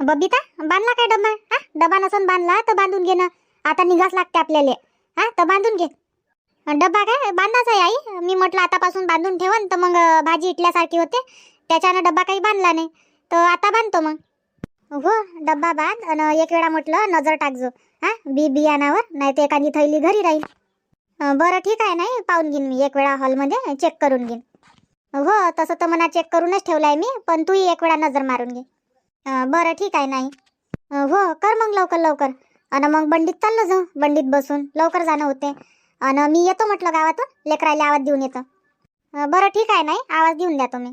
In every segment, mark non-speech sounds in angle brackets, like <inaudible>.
बबिता बांधला काय डबा हा? डबा नसून बांधला तर बांधून घे ना. आता निघाच लागते आपल्याला. हा? तर बांधून घे. डब्बा काय? बांधाच आहे आई. मी म्हटलं आतापासून बांधून ठेवन तर मग भाजी इटल्यासारखी होते. त्याच्यानं डब्बा काही बांधला नाही. तर आता बांधतो मग. हो डब्बा बांध. आणि एक वेळा म्हटलं नजर टाकजो हा? बी बियाणावर नाही तर एखादी थैली घरी राहील. बरं ठीक आहे नाही? पाहून घेईन मी. एक वेळा हॉलमध्ये चेक करून घेईन. हो तसं तर मना चेक करूनच ठेवलाय मी पण तूही एक वेळा नजर मारून घे. बरं ठीक आहे नाही. हो कर मग लवकर लवकर. आणि मग बंडीत चाललो जाऊ बंडीत बसून. लवकर जाणं होते. आणि मी येतो म्हटलं गावातून. लेकरायला आवाज देऊन येतो. बरं ठीक आहे नाही. आवाज देऊन द्या तुम्ही.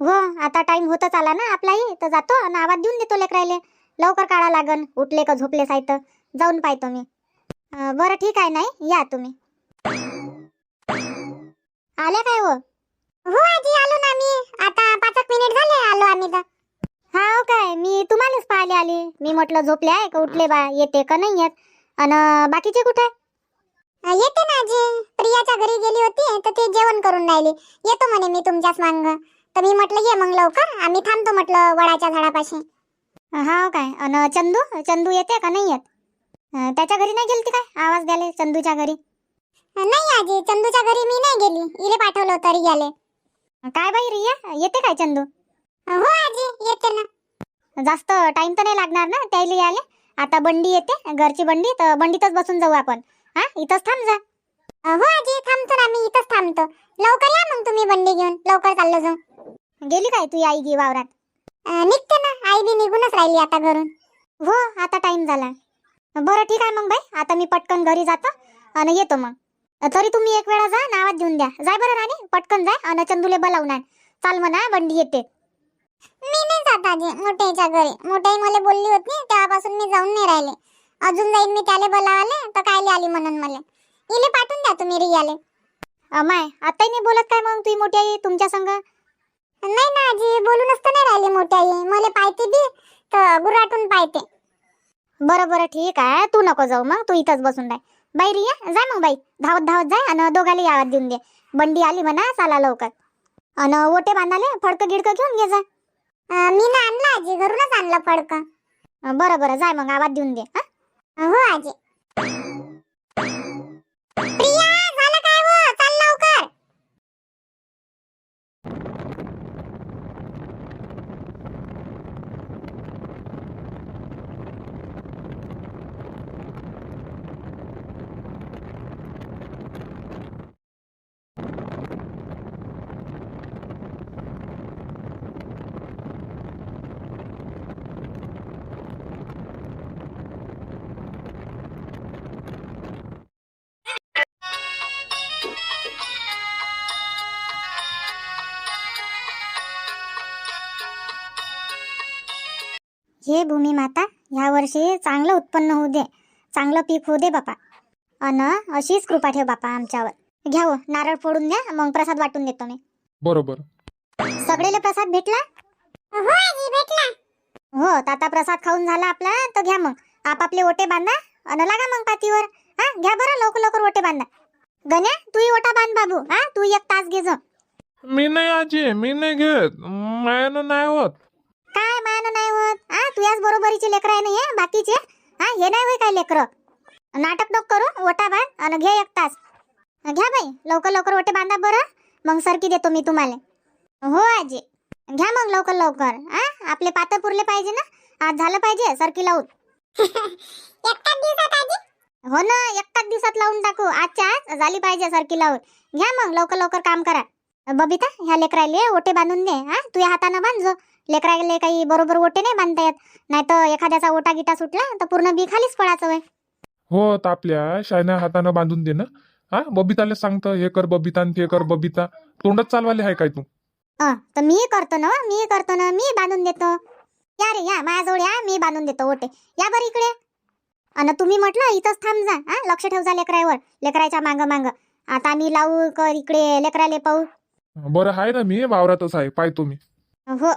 हो आता टाइम होतच आला ना आपलाही तर जातो आणि आवाज देऊन देतो लेकरायले. लवकर काढा लागन. उठले का झोपले साहित्य जाऊन पाहतो मी. बरं ठीक आहे नाही. या तुम्ही. आले काय हो? हो आजी आलो ना मी. आता पाच मिनिट झाले आलो आम्ही तर. हा हो काय? मी तुम्हालाच पाहिले आली. मी म्हटलं झोपले आहे का? उठले बा. येते का? नाही येत. आणि बाकीचे कुठे? येते ना आजी. प्रियाच्या घरी गेली होती तर ते जेवण करून राहिली. येतो म्हणे मी तुमच्याच मांग. तर मी म्हटलं ये मग लवकर. आम्ही थांबतो म्हटलं वडाच्या झाडापाशी. हा हो काय? अन चंदू? चंदू येते का? नाही येत. अं, त्याच्या घरी नाही गेलती काय? आवाज द्याले चंदूच्या घरी. नाही आजी. चंदूच्या घरी मी नाही गेली. इले पाठवलं होतं रियाले. काय बाई रिया? येते काय चंदू? हो आजी येते ना. जास्त टाइम तर नाही लागणार ना त्याला यायला. आता बंडी येते घरची बंडी तर बंडीतच बसून जाऊ आपण. हा इथंच थांब जा. हो आजी थांबतो ना मी इथंच थांबतो. लवकर या मग तुम्ही बंडी घेऊन लवकर चाललो जाऊ. गेली काय तू आई गी वावरात? निघते ना आई बी निघूनच राहिली आता घरून. हो आता टाइम झाला. बरं ठीक आहे मग बाई आता मी पटकन घरी जातो आणि येतो मग. तरी तुम्ही एक वेळा जा नावात देऊन द्या. जाय बरं राणी पटकन जाय आणि चंदूले बोलावून आण चाल म्हणा बंडी येते. मी नाही जात आजी मोठ्याच्या घरी. मोठ्याई मला बोलली होती तेव्हापासून मी जाऊन नाही राहिले. अजून जाईन मी त्याले बोलावले तर कायले आली म्हणून मला. इले पाठवून द्या तुम्ही रियाले. अमाय आताही नाही बोलत काय मग तुझी मोठी आई तुमच्या संग? नाही ना आजी बोलूनच तर नाही राहिली मोठी आई मला पाहते बी तर गुराटून पाहते. बरं बरं ठीक आहे. तू नको जाऊ मग तू इथंच बसून राह. बाई रिया जाय मग बाई. धावत धावत जाय आणि दोघाला आवाज देऊन दे. बंडी आली म्हणा चाला लवकर. आणि ओटे बांधाले फडकं गिडकं घेऊन घे जा. मी ना आणलं आजी घरूनच आणलं फडकं. बरं बरं जाय मग आवाज देऊन दे हो आजी. हे भूमी माता ह्या वर्षी चांगलं उत्पन्न होऊ दे. चांगलं पीक होऊ दे बापा. अन अशीच कृपा ठेव बापा आमच्यावर. घ्या हो नारळ फोडून द्या मग प्रसाद वाटून देतो मी. बरोबर. सगळेले प्रसाद भेटला? हो आजी भेटला. हो आता प्रसाद खाऊन झाला आपला तर घ्या मग. आपापले ओटे बांधा अन लागा मग पातीवर. हा घ्या बरं लवकर लवकर ओटे बांधा. गण्या तूही ओटा बांध बाबू. हा तू एक तास घे जो मी नाही आजी मी नाही घेत. मायानं नाही होत. काय मान नाही होत? हा तुझ्याच बरोबरीचे लेकर आहे नाही बाकीचे? हा हे नाही होय काय लेकर? नाटक नको करू ओटा बांध आणि घे एक तास. घ्या बाई लवकर लवकर ओटे बांधा बरं मग सरकी देतो मी तुम्हाला. हो आजी. घ्या मग लवकर लवकर. हा आपले पात पुरले पाहिजे ना? आज झालं पाहिजे सरकी लावून. <laughs> एकटाच दिवसात आजी? हो ना एकटाच दिवसात लावून टाकू. आजच्या आज झाली पाहिजे सरकी लावून. घ्या मग लवकर लवकर काम करा. बबिता ह्या लेकराले ओटे बांधून दे. हा तुझ्या हातानं बांधजो लेकराले काही बरोबर ओटे नाही बांधता येत. नाही तर एखाद्याचा ओटा गिटा सुटला तर पूर्ण बी खालीच पडायचं वय हो तर आपल्या शायना हातानं बांधून दे ना. हा बबिताला सांगतं हे कर बबिता आणि ते कर बबिता. तोंडच चालवाले आहे काय तू? अं, तर मी करतो ना मी करतो ना मी बांधून देतो. या रे या माझ्याजवळ या मी बांधून देतो ओटे. या बरं इकडे. आणि तुम्ही म्हटलं इथंच थांब जा हा लक्ष ठेव जा लेकरावर लेकराच्या मांग मांग. आता आम्ही लावू कर इकडे लेकराले पाहू. बरं आहे ना मी वावरातच आहे पाहतो मी. हो.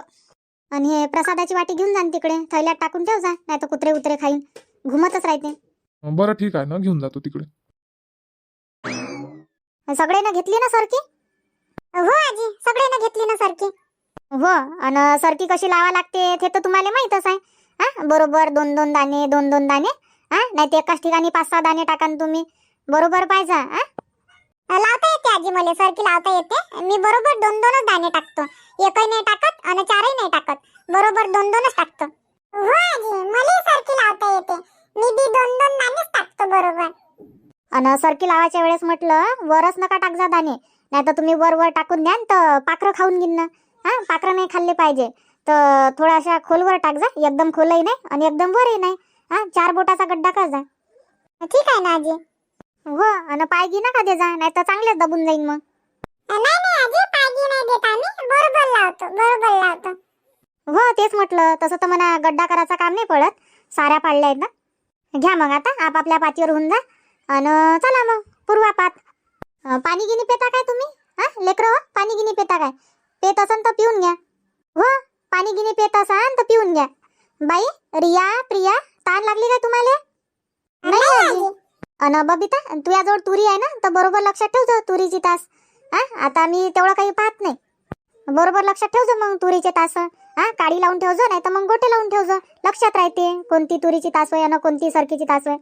आणि हे प्रसादाची वाटी घेऊन जा न तिकडे. थैल्यात टाकून ठेव जा नाही तर कुत्रे उतरे खाईन. घुमतच राहते. बरं ठीक आहे ना घेऊन जातो तिकडे. सगळ्यांना घेतली ना सरकी? हो आजी सगळ्यांना घेतली ना सरकी. हो आणि सरकी कशी लावा लागते ते तर तुम्हाला माहीतच आहे. हा बरोबर दोन दोन दाणे दोन दोन दाणे. हा नाही तर एकाच ठिकाणी पाच सहा दाणे टाका न तुम्ही. बरोबर पाहिजे हा? मला सरकी लावता येते. मी बरोबर दोन दोनच दाणे टाकतो. एकही नाही टाकत आणि चारही नाही टाकत. बरोबर दोन दोनच टाकतो. हो आजी मला सरकी लावता येते. मी बी दोन दोन दाणेच टाकतो बरोबर. आणि सरकी लावायच्या वेळेस म्हटलं वरच नका टाक जा दाणे. नाही तर तुम्ही वर वर टाकून द्या तर पाखरं खाऊन घेईन ना. हा पाखरं नाही खाल्ले पाहिजे. तर थोडाशा खोलवर टाक जा. एकदम खोलही नाही आणि एकदम वरही नाही. हा चार बोटाचा गड्डा कर जा. ठीक आहे ना आजी. हो आणि पाय घे नका दे जा नाही तर चांगलेच दबून जाईन मग. नाही नाही आजी पाय घे नाही देत आम्ही. बरोबर लावतो बरोबर लावतो. हो तेच म्हटलं तसं तर म्हणा गड्डा करायचं काम नाही पडत. साऱ्या पाडल्या आहेत ना घ्या मग आता आपापल्या पातीवर होऊन जा. आणि चला मग पूर्वापात पाणी गिनी पेता काय तुम्ही? हा लेकरं हो, पाणी गिनी पेता काय? पेत असन तर पिऊन घ्या. हो पाणी गिनी पेत असन तर पिऊन घ्या. बाई रिया प्रिया ताण लागली काय तुम्हाला? नाही अन बबिता तुझ्याजवळ तुरी आहे ना? तर बरोबर लक्षात ठेवजो तुरीची तास. हा? आता मी तेवढं काही पाहत नाही. बरोबर लक्षात ठेवजो मग तुरीचे तास. हा? काडी लावून ठेवजो नाही तर मग गोटे लावून ठेवजो. लक्षात राहते कोणती तुरीची तास आहे आणि कोणती सरकीची तास होय.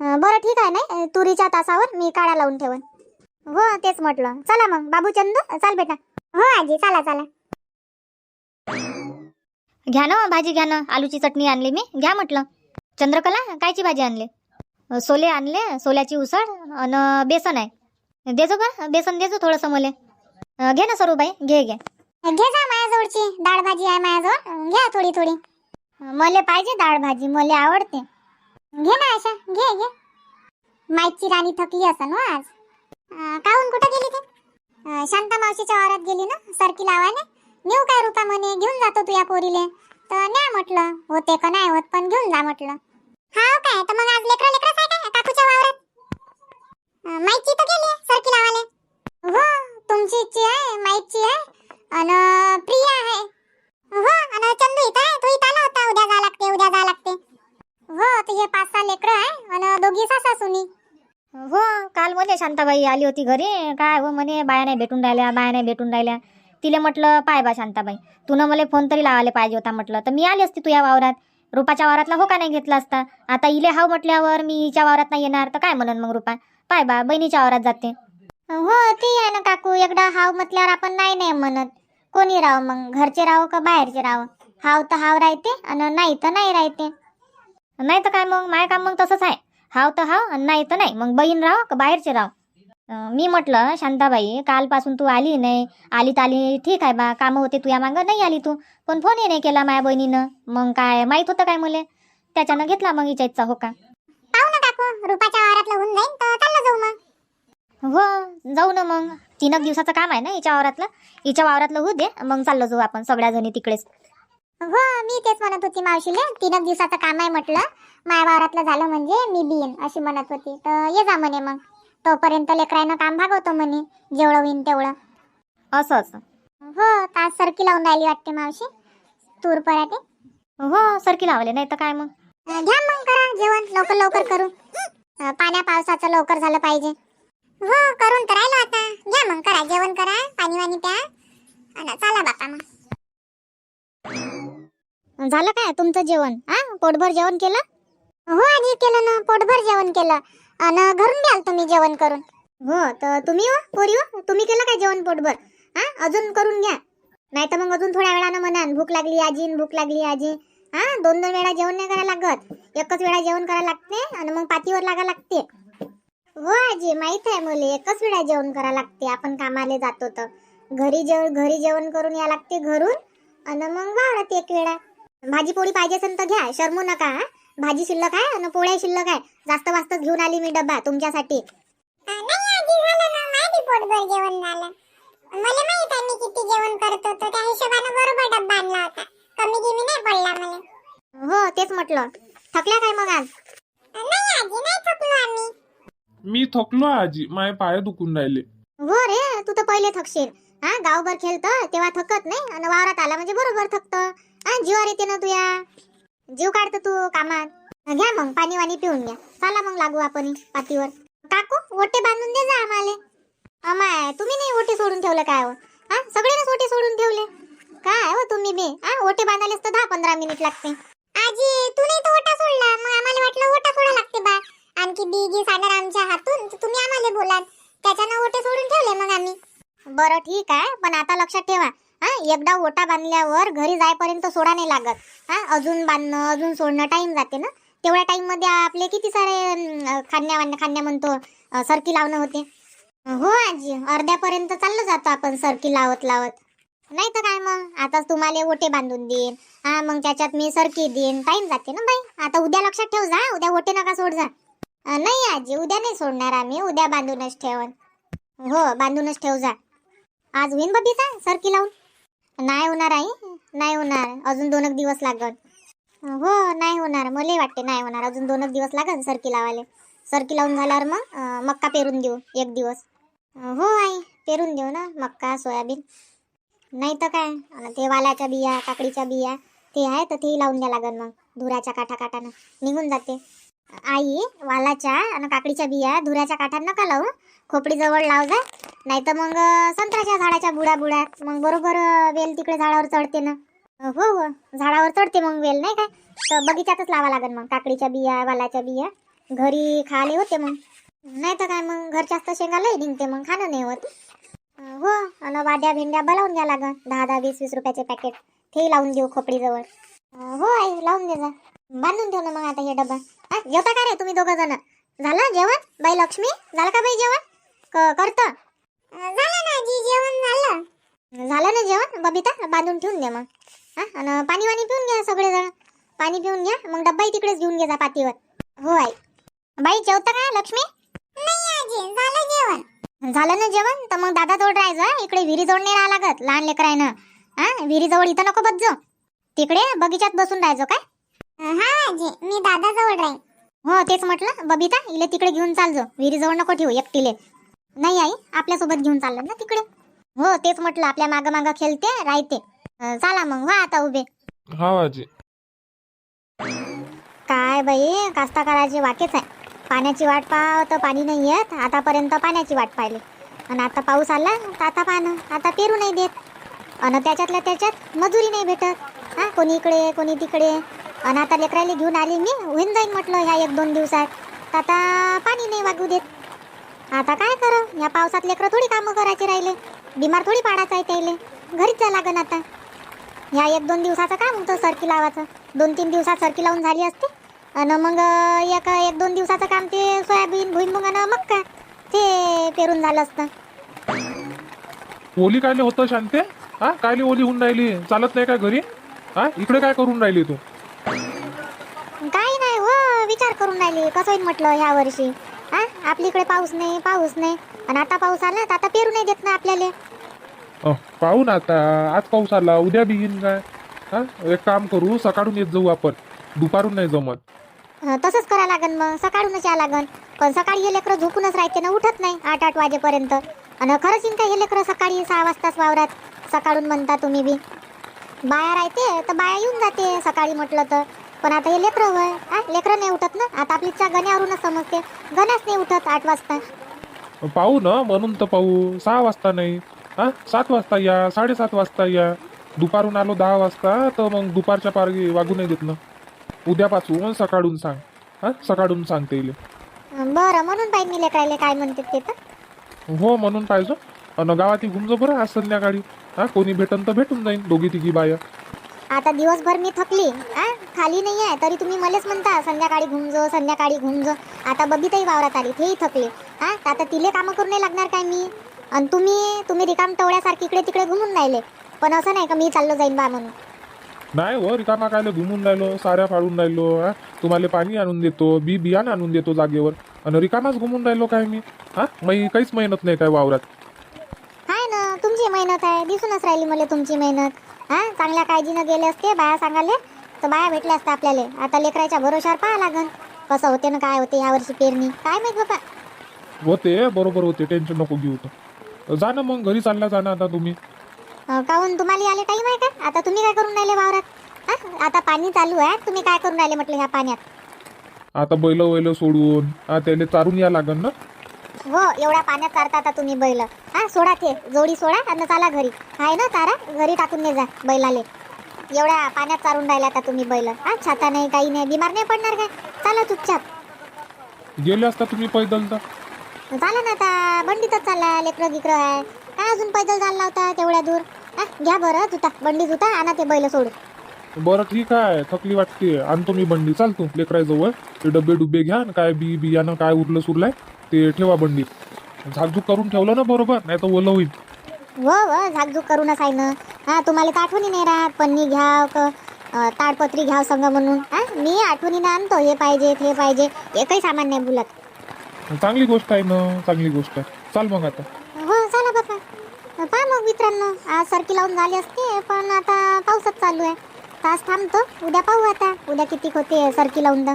अं, बरं ठीक आहे नाही? तुरीच्या तासावर मी काड्या लावून ठेवन. हो तेच म्हटलं. चला मग. बाबू चंदू चाल बेटा. हो आजी चला चला. घ्या ना भाजी घ्या ना आलूची चटणी आणली मी. घ्या म्हटलं. चंद्रकला कायची भाजी आणली? सोले आणले सोल्याची उसळ आणि बेसन आहे. देजो का? बेसन देजो थोडंसं मले. घे ना सरूबाई घे घे. घे जा माझ्याजवळची. डाळ भाजी आहे माझ्याजवळ. घ्या थोडी थोडी. मले पाहिजे डाळ भाजी मले आवडते. घे ना आशा घे घे. माईची राणी थकली असन हो आज. काहून कुठं गेली ते? शांता मावशीच्या वावरात गेली ना सरकी लावाने नेऊ काय रुपा म्हणे घेऊन जातो तुया पोरीले. तर न्या म्हटलं होते का नाही होत पण घेऊन जा म्हटलं. हा काय? तर मग आज लेकरं लेकरंच आहे काय? काकूच्या वावरात? अं, माईची तर गेली सरकी लावाले हो तुमची इच्छी आहे माईची आहे. अन प्रिया आहे. हो अन चंदू इथं आहे तो इथं आला होता. उद्या जा लागते उद्या जा लागते. हो तर हे पाच सहा लेकरं आहे अन दोघी सासा सुनी हो काल मध्ये शांताबाई आली होती घरी. काय हो म्हणे बाया नाही भेटून राहिल्या बाया नाही भेटून राहिल्या. तिला म्हटलं पाय बा शांताबाई. तुनं मला फोन तरी लावायला पाहिजे होता म्हटलं. तर मी आली असती तुझ्या वावरात. रुपाच्या वावरातला हो का नाही घेतला असता? आता इले हाव म्हटल्यावर मी हिच्या वावरात नाही येणार. तर काय म्हणन मग रुपा? पाय बा बहिणीच्या वावरात जाते. हो ते आहे ना काकू. एकदा हाव म्हटल्यावर आपण नाही नाही म्हणत. कोणी राव मग? घरचे राव का बाहेरचे राव? हाव तर हाव राहते आणि नाही तर नाही राहते. नाही तर काय मग? माय काम मग तसंच आहे. हाव तर हाव आणि नाही तर नाही. मग बहीण राव का बाहेरचे राव? मी म्हटलं शांताबाई कालपासून तू आली नाही. आली तर आली ठीक आहे बा कामं होते तुझ्या मागं नाही आली तू. पण फोनही नाही केला माझ्या बहिणीनं. मग काय माहीत होतं काय मुले? त्याच्यानं घेतला मग इच्छा हो का? पाहू ना काकू रुपाच्या वावरातलं होऊन जाईन तर चाललं जाऊ मग. हो जाऊ ना मग. तीन एक दिवसाचं काम आहे ना हिच्या वावरातलं? हिच्या वावरातलं होऊ दे मग चाललो जाऊ आपण सगळ्या जणी तिकडेच. हो मी तेच म्हणत होती मावशीले तीन एक दिवसाचं काम आहे म्हटलं. माया वावरातलं झालं म्हणजे मी बिन अशी म्हणत होती. तर ये जा म्हणे मग. तोपर्यंत लेकरायनं काम भागवतो म्हणे जेवढं होईन तेवढं. असं असं. हो तास सरकी लावून राहिली वाटते मावशी. तूर पराठे. हो सरकी लावले नाही तर काय मग? घ्या मग करा जेवण लवकर लवकर करू. अं, पाण्या पावसाचं लवकर झालं पाहिजे. हो करून तर राहिलो आता. घ्या मग करा जेवण करा पाणी वाणी प्या. आणि चला बापा मग. झालं काय तुमचं जेवण? हा पोटभर जेवण केलं? हो आजी केलं ना पोटभर जेवण केलं. आणि घरून घ्याल तुम्ही जेवण करून. हो तर तुम्ही हो पोरी हो. तुम्ही केलं काय जेवण पोटभर? हा अजून करून घ्या. नाही तर मग अजून थोड्या वेळानं म्हणान भूक लागली आजी भूक लागली आजी. हा दोन दोन वेळा जेवण नाही करायला लागत. एकच वेळा जेवण करायला लागते आणि मग पातीवर लागा लागते. हो आजी माहीत आहे मुले. एकच वेळा जेवण करायला लागते. आपण कामाला जातो तर. घरी जेव घरी जेवण करून या लागते घरून. आणि मग वाढत एक वेळा. भाजी पोळी पाहिजे असेल तर घ्या. शरमू नका हा. भाजी शिल्लक आहे आणि पोळ्या शिल्लक आहे. जास्त वास्त घेऊन आली मी डब्बा तुमच्यासाठी. जेवण झालं. मला माहीत आहे मी किती जेवण करत. होतो त्या हिशोबाने बरोबर डब्बा आणला होता. कमी गिमी नाही पडला मला. हो तेच म्हटलं. थकल्या काय मग आज? नाही आजी नाही थकलो आम्ही. मी थकलो आजी. माझे पाय दुखून राहिले. हो रे तू तर पहिले थकशील. हा गावभर खेळत तेव्हा थकत नाही आणि वावरात आला म्हणजे बरोबर थकत. हा जीवार येते ना तुया जीव काढतो तू कामात. घ्या मग पाणी वाणी पिऊन घ्या. चला मग लागू आपण पातीवर. काकू ओटे बांधून दे जा आम्हाला. अमाय तुम्ही नाही ओटे सोडून ठेवलं काय हो? हा सगळेच ओटे सोडून ठेवले. काय हो तुम्ही बे? हा ओटे बांधायलाच तर दहा पंधरा मिनिट लागते. आजी तू नाही तर ओटा सोडला? मग आम्हाला वाटलं ओटा सोडा लागते बा. आणखी बिगी सागर आमच्या हातून तर तुम्ही आम्हाला बोलाल. त्याच्यानं ओटे सोडून ठेवले मग आम्ही. बरं ठीक आहे पण आता लक्षात ठेवा. हा एकदा ओटा बांधल्यावर घरी जाईपर्यंत सोडा नाही लागत. हा अजून बांधणं अजून सोडणं टाईम जाते ना. तेवढ्या टाईममध्ये आपले किती सारे खांद्या खाण्या खांद्या खाण्या म्हणतो सरकी लावणं होते. हो आजी अर्ध्यापर्यंत चाललं जातो आपण सरकी लावत लावत. नाही तर काय मग? आता तुम्हाला ओटे बांधून देईन. हा मग त्याच्यात मी सरकी देईन. टाईम जाते ना बाई? आता उद्या लक्षात ठेव जा. उद्या ओटे नका सोड जा. नाही आजी उद्या नाही सोडणार आम्ही. उद्या बांधूनच ठेवन. हो बांधूनच ठेव जा. आज होईन बबीचा सरकी लावून? नाही होणार आई नाही होणार. अजून दोन एक दिवस लागत हो नाही होणार. मलाही वाटते नाही होणार. अजून दोन एक दिवस लागत सरकी लावायला. सरकी लावून झाल्यावर मग मक्का पेरून देऊ एक दिवस. हो आई पेरून देऊ ना मक्का सोयाबीन. नाही तर काय? ते वालाच्या बिया काकडीच्या बिया ते आहे तर तेही लावून द्या लागल मग. धुराच्या काठा काठानं. निघून जाते. आई वालाच्या आणि काकडीच्या बिया धुराच्या काठानं नका लावू. खोपडीजवळ लाव जा नाही तर मग संत्र्याच्या झाडाच्या बुडा बुडात मग बरोबर वेल तिकडे झाडावर चढते ना. हो हो झाडावर चढते मग वेल नाही काय? तर बगीच्यातच लावा लागेल मग काकडीच्या बिया वालाच्या बिया. घरी खाले होते मग. नाही तर काय मग घरच्याच तर शेंगालाही निघते मग खाणं नाही होत. हो आणि वाड्या भेंड्या बलावून घ्या लागन. दहा दहा वीस वीस रुपयाचे पॅकेट तेही लावून देऊ खोपडीजवळ. हो आई लावून दे जा. बांधून ठेव ना मग आता हे डबा. हा जेवता का रे तुम्ही दोघं जण? झालं जेवण? बाई लक्ष्मी? झालं का बाई जेवण? क- करतं? झालं ना जी जेवण झालं. झालं ना जेवण? बबिता बांधून ठेवून दे मग. हा आणि पाणी वाणी पिऊन घ्या सगळेजण. पाणी पिऊन घ्या मग डब्बाही तिकडेच घेऊन घे जा पातीवर. हो आई. बाई जेवता का लक्ष्मी? नाही आजी झालं जेवण. झालं ना जेवण? तर मग दादा जवळ राहायचं? इकडे विहिरी जवळ नाही राहा लागत लहान लेकरायनं. हा विहिरी जवळ इथं नको बसजो. तिकडे बगीच्यात बसून राहायचो काय? हा आजी मी दादा जवळ राहीन. हो तेच म्हटलं. बबिता इले तिकडे घेऊन चालजो. विहिरी जवळ नको ठेवू एकटीले. नाही आई आपल्यासोबत घेऊन चाललं ना तिकडे. हो तेच म्हटलं आपल्या माग माग खेळते राहते. अं, चला मग हो आता उभे. हा आजी. काय बाई कास्तकाराची वाटेच आहे. पाण्याची वाट पाहत तर पाणी नाही येत आतापर्यंत पाण्याची वाट पाहिली. आणि आता पाऊस आला तर आता पानं आता पेरू नाही देत. आणि त्याच्यातल्या त्याच्यात मजुरी नाही भेटत. हा कोणी इकडे कोणी तिकडे. आणि आता लेकराला घेऊन आली मी होईन जाईन म्हटलं ह्या एक दोन दिवसात. तर आता पाणी नाही वागू देत. आता काय करा? या पावसात लेकरं थोडी कामं करायचे राहिले. बिमार थोडी पाडायचं आहे त्याले घरीच जा लागन आता. ह्या एक दोन दिवसाचं काम होतं सरकी लावायचं दोन तीन दिवसात सरकी लावून झाली असते? आणि मग एक एक दोन दिवसाचं काम ते सोयाबीन भुईमुग आणि मक्का ते पेरून झालं असतं. ओली कायले होतं शांते? हा? कायले ओली होऊन राहिली? चालत नाही का घरी? हा? इकडे काय करून राहिली तू? काही नाही हो विचार करून राहिली. कसं होईल म्हटलं ह्या वर्षी? हा? आपल्या इकडे पाऊस नाही पाऊस नाही. आणि आता पाऊस आला तर आता पेरू नाही देत ना आपल्याला. अह, पाहू ना आता. आज पाऊस आला उद्या बी येईन काय? हा? एक काम करू सकाळून येत जाऊ आपण. दुपारून नाही जमत. अं, तसंच करा लागन मग. सकाळूनच या लागन. पण सकाळी हे लेकरं झोपूनच राहते ना उठत नाही आठ आठ वाजेपर्यंत. आणि खरंच येईन का हे लेकरं सकाळी सहा वाजताच वावरात. सकाळून म्हणता तुम्ही बी. बाया राहते तर बाया येऊन जाते सकाळी म्हटलं तर. पण आता हे लेकरं वय हा लेकरं नाही उठत ना? आता आपली चा गण्यावरूनच समजते. गण्याच नाही उठत आठ वाजता. पाहू ना म्हणून तर पाहू. सहा वाजता नाही. हा सात वाजता या साडेसात वाजता या. दुपारून आलो दहा वाजता तर मग दुपारच्या पारगी वागू नाही देत ना. उद्यापासून सकाळून सांग. हा सकाळून सांगते इले. बरं म्हणून पाहिजे मी लेकरायले काय म्हणते ते तर. हो म्हणून पाहिजे. अन गावात घुमजो बरं आज संध्याकाळी. हा कोणी भेटन तर भेटून जाईन दोघी तिघी बाया. आता दिवसभर मी थकली. आ? खाली नाही आहे तरी तुम्ही मलाच म्हणता संध्याकाळी घुमजो संध्याकाळी घुमजो आता बबीताई वावरात आली तेही थकली. हा आता तिले कामं करून नाही लागणार काय मी? आणि तुम्ही तुम्ही रिकाम टवळ्यासारखी इकडे तिकडे घुमून राहिले. पण असं नाही का मी चाललो जाईन बा म्हणून. नाही हो रिकामा कायले घुमून राहिलो साऱ्या फाडून राहिलो हा तुम्हाला पाणी आणून देतो बी बियाणं आणून देतो जागेवर. आणि रिकामाच घुमून राहिलो काय मी? हा मी काहीच मेहनत नाही काय वावरात. हाय ना तुमची मेहनत आहे. दिसूनच राहिली मला तुमची मेहनत. हा चांगल्या काळजीनं गेले असते बाया सांगाले तर बाया भेटल्या असत्या आपल्याला. आता लेकराच्या भरोशावर पाहा लागन कसं होते ना काय होते यावर्षी पेरणी. काय माहीत बाबा होते बरोबर होते टेन्शन नको घेऊ तर जा ना मग घरी चालला जा ना आता तुम्ही. अं, काहून? तुम्हाला आले टाईम आहे का? आता तुम्ही काय करून राहिले वावरात? हा आता पाणी चालू आहे तुम्ही काय करून राहिले म्हटलं ह्या पाण्यात? आता बैल वैल सोडून हा त्याला चारून या लागन ना? हो एवढ्या पाण्यात चारता आता तुम्ही बैल. हा सोडा ते जोडी सोडा आणि चाला घरी. आहे ना तारा? घरी टाकून जा बैलाले. एवढ्या पाण्यात चारून राहिला आता तुम्ही बैल. हा छाता नाही काही नाही बिमार नाही पडणार काय? चला चुपचाप. गेले असता तुम्ही पैदल तर? झाला ना आता बंडीतच चालला लेकरं गिकरं आहे काय अजून पैदल चालला होता तेवढ्या दूर? हा घ्या बरं जुता बंडी जुता आणा ते बैल सोडून. बरं ठीक आहे थकली वाटते. आणतो मी बंडी. चाल तू लेकराजवळ. ते डब्बे डुब्बे घ्या आणि काय बी बियाणं काय उरलं सुरलंय ते ठेवा बंडीत झाकझूक करून ठेवलं ना बरोबर नाही तर ओलं होईल. व व झाकझूक करूनच आहे ना हा तुम्हाला तर आठवणी नाही राहत. पन्नी घ्याव क ताडपत्री घ्याव संग म्हणून. हा मी आठवणीनं आणतो. हे पाहिजे ते पाहिजे. एकही सामान नाही बोलत. चांगली गोष्ट आहे ना चांगली गोष्ट आहे. चाल मग आता. हो चला बापा पहा मग मित्रांनो. आज सरकी लावून झाली असते पण आता पाऊसच चालू आहे. तास थांबतो. उद्या पाहू आता. उद्या किती होते सरकी लावून तर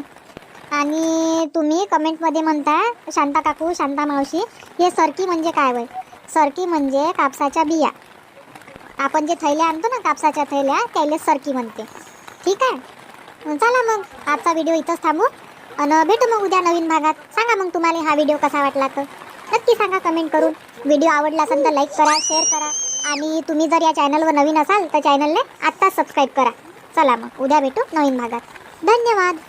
आणि तुम्ही कमेंटमध्ये म्हणता शांता काकू शांता मावशी हे सरकी म्हणजे काय वय सरकी म्हणजे कापसाच्या बिया. आपण जे थैल्या आणतो ना कापसाच्या थैल्या त्याला सरकी म्हणते. ठीक आहे? चला मग. आजचा व्हिडिओ इथंच थांबू. आणि भेटू मग उद्या नवीन भागात. सांगा मग तुम्हाला हा व्हिडिओ कसा वाटला तर. नक्की सांगा कमेंट करून. व्हिडिओ आवडला असेल तर लाईक करा शेअर करा. आणि तुम्ही जर या चॅनलवर नवीन असाल तर चॅनलने आत्ताच सबस्क्राईब करा. चला मग उद्या भेटू नवीन भागात धन्यवाद